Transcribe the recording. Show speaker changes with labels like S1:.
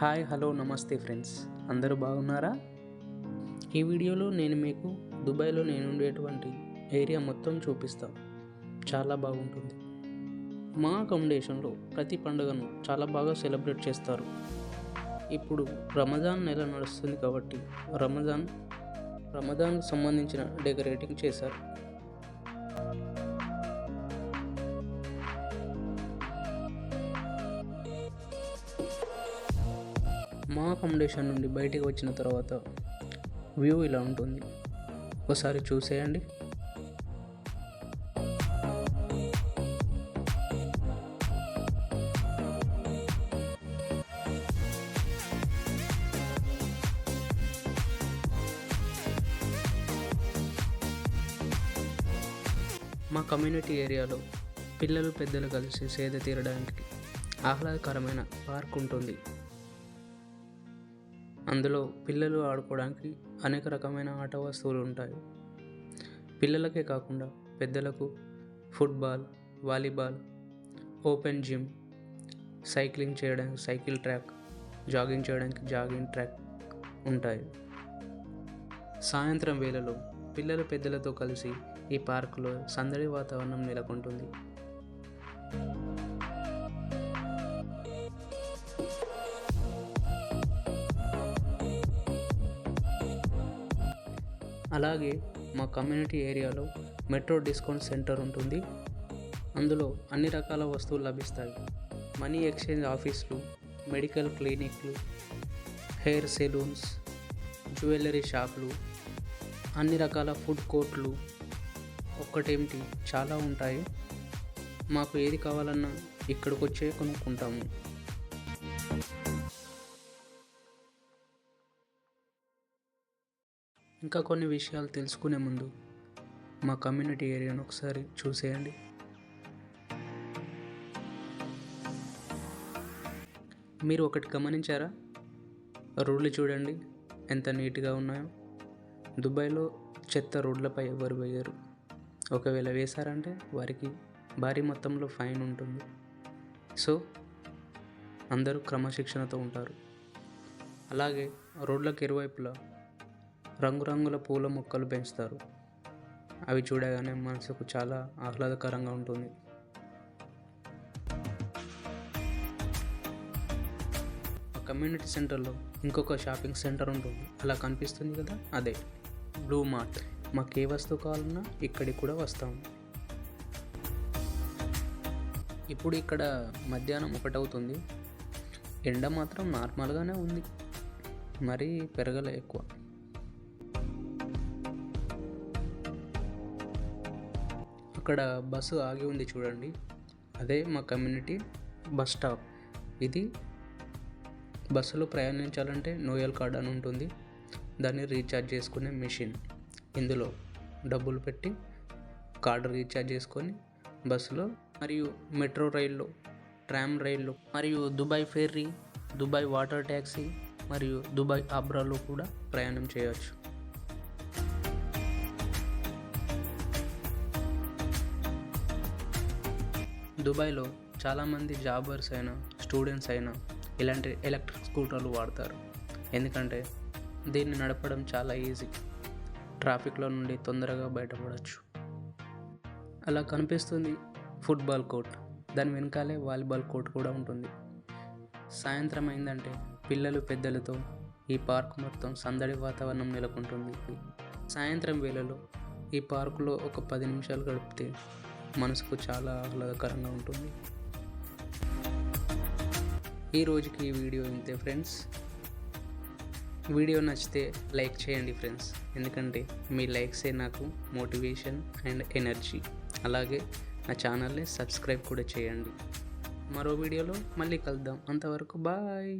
S1: Hi hello నమస్తే friends. అందరూ బాగున్నారా? ఈ వీడియోలో నేను మీకు దుబాయ్లో నేను ఉండేటువంటి ఏరియా మొత్తం చూపిస్తాను చాలా బాగుంటుంది. మా అకామిడేషన్లో ప్రతి పండుగను చాలా బాగా సెలబ్రేట్ చేస్తారు. ఇప్పుడు రమజాన్ నెల నడుస్తుంది కాబట్టి రమజాన్ రమజాన్కు సంబంధించిన డెకరేటింగ్ చేశారు. మా అకామిడేషన్ నుండి బయటికి వచ్చిన తర్వాత వ్యూ ఇలా ఉంటుంది. ఒకసారి చూసేయండి. మా కమ్యూనిటీ ఏరియాలో పిల్లలు పెద్దలు కలిసి సేద తీరడానికి ఆహ్లాదకరమైన పార్క్ ఉంటుంది. అందులో పిల్లలు ఆడుకోవడానికి అనేక రకమైన ఆట వస్తువులు ఉంటాయి. పిల్లలకే కాకుండా పెద్దలకు football volleyball open gym cycling చేయడానికి సైకిల్ ట్రాక్ జాగింగ్ చేయడానికి జాగింగ్ ట్రాక్ ఉంటాయి. సాయంత్రం వేళలో పిల్లలు పెద్దలతో కలిసి ఈ పార్కులో సందడి వాతావరణం నెలకొంటుంది. అలాగే మా కమ్యూనిటీ ఏరియాలో మెట్రో డిస్కౌంట్ సెంటర్ ఉంటుంది. అందులో అన్ని రకాల వస్తువులు లభిస్తాయి. మనీ ఎక్స్చేంజ్ ఆఫీసులు మెడికల్ క్లినిక్లు హెయిర్ సెలూన్స్ జ్యువెలరీ షాపులు అన్ని రకాల ఫుడ్ కోర్ట్లు ఒక్కటేమిటి? చాలా ఉంటాయి. మాకు ఏది కావాలన్నా ఇక్కడికి వచ్చే కొనుక్కుంటాము. ఇంకా కొన్ని విషయాలు తెలుసుకునే ముందు మా కమ్యూనిటీ ఏరియాను ఒకసారి చూసేయండి. మీరు ఒకటి గమనించారా? రోడ్లు చూడండి ఎంత నీట్గా ఉన్నాయో. దుబాయ్లో చెత్త రోడ్లపై ఎవరు వేయరు. ఒకవేళ వేశారంటే వారికి భారీ మొత్తంలో ఫైన్ ఉంటుంది. సో అందరూ క్రమశిక్షణతో ఉంటారు. అలాగే రోడ్లకు ఇరువైపులా రంగురంగుల పూల మొక్కలు పెంచుతారు. అవి చూడగానే మనసుకు చాలా ఆహ్లాదకరంగా ఉంటుంది. కమ్యూనిటీ సెంటర్లో ఇంకొక షాపింగ్ సెంటర్ ఉంటుంది. అలా కనిపిస్తుంది కదా? అదే. Blue Mart. మాకు ఏ వస్తువు కావాలన్నా ఇక్కడికి కూడా వస్తాము ఇప్పుడు ఇక్కడ మధ్యాహ్నం ఒకటవుతుంది. ఎండ మాత్రం నార్మల్గానే ఉంది. మరీ పెరగలే ఎక్కువ. అక్కడ బస్సు ఆగి ఉంది చూడండి. అదే మా కమ్యూనిటీ బస్ స్టాప్. ఇది బస్సులో ప్రయాణించాలంటే నోయల్ కార్డ్ అని ఉంటుంది. దాన్ని రీఛార్జ్ చేసుకునే మిషన్. ఇందులో డబ్బులు పెట్టి కార్డు రీఛార్జ్ చేసుకొని బస్సులో మరియు మెట్రో రైళ్ళు ట్రామ్ రైళ్ళు మరియు Dubai ferry Dubai water taxi మరియు దుబాయ్ ఆబ్రాలో కూడా ప్రయాణం చేయవచ్చు దుబాయ్లో చాలామంది జాబర్స్ అయినా స్టూడెంట్స్ అయినా ఇలాంటి ఎలక్ట్రిక్ స్కూటర్లు వాడతారు. ఎందుకంటే దీన్ని నడపడం చాలా ఈజీ. ట్రాఫిక్లో నుండి తొందరగా బయటపడవచ్చు అలా కనిపిస్తుంది ఫుట్బాల్ కోర్ట్. దాని వెనకాలే వాలీబాల్ కోర్ట్ కూడా ఉంటుంది. సాయంత్రం అయిందంటే పిల్లలు పెద్దలతో ఈ పార్క్ మొత్తం సందడి వాతావరణం నెలకొంటుంది. సాయంత్రం వేళలో ఈ పార్కులో ఒక పది నిమిషాలు గడిపితే మనసుకు చాలా ఆహ్లాదకరంగా ఉంటుంది. ఈ రోజుకి ఈ వీడియో ఇంతే ఫ్రెండ్స్. వీడియో నచ్చితే లైక్ చేయండి ఫ్రెండ్స్. ఎందుకంటే మీ లైక్సే నాకు మోటివేషన్ అండ్ ఎనర్జీ. అలాగే నా ఛానల్ని సబ్స్క్రైబ్ కూడా చేయండి. మరో వీడియోలో మళ్ళీ కలుద్దాం. అంతవరకు బాయ్.